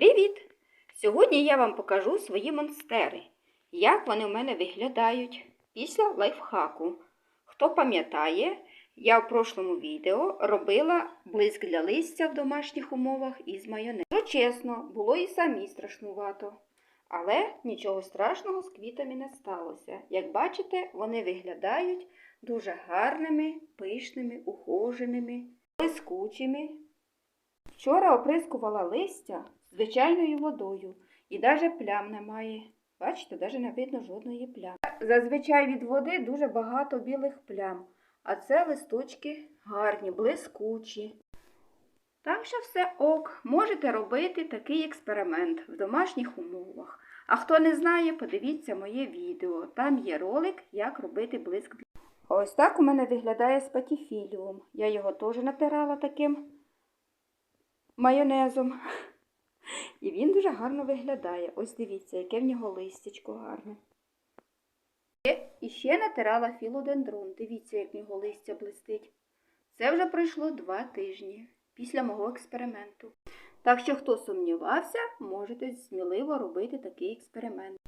Привіт! Сьогодні я вам покажу свої монстери, як вони в мене виглядають після лайфхаку. Хто пам'ятає, я в прошлому відео робила блиск для листя в домашніх умовах із майонезом. Ну, чесно, було і самі страшнувато. Але нічого страшного з квітами не сталося. Як бачите, вони виглядають дуже гарними, пишними, ухоженими, блискучими. Вчора оприскувала листя звичайною водою і навіть плям немає. Бачите, навіть не видно жодної плями. Зазвичай від води дуже багато білих плям, а це листочки гарні, блискучі. Так що все ок, можете робити такий експеримент в домашніх умовах. А хто не знає, подивіться моє відео. Там є ролик, як робити блиск. Ось так у мене виглядає спатіфіліум. Я його теж натирала таким майонезом. І він дуже гарно виглядає. Ось дивіться, яке в нього листячко гарне. І ще натирала філодендрон. Дивіться, як в нього листя блистить. Це вже пройшло два тижні після мого експерименту. Так що, хто сумнівався, можете сміливо робити такий експеримент.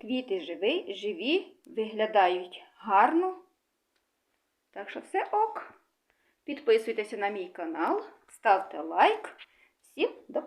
Квіти живі, живі, виглядають гарно. Так що все ок. Підписуйтеся на мій канал, ставте лайк. Всім до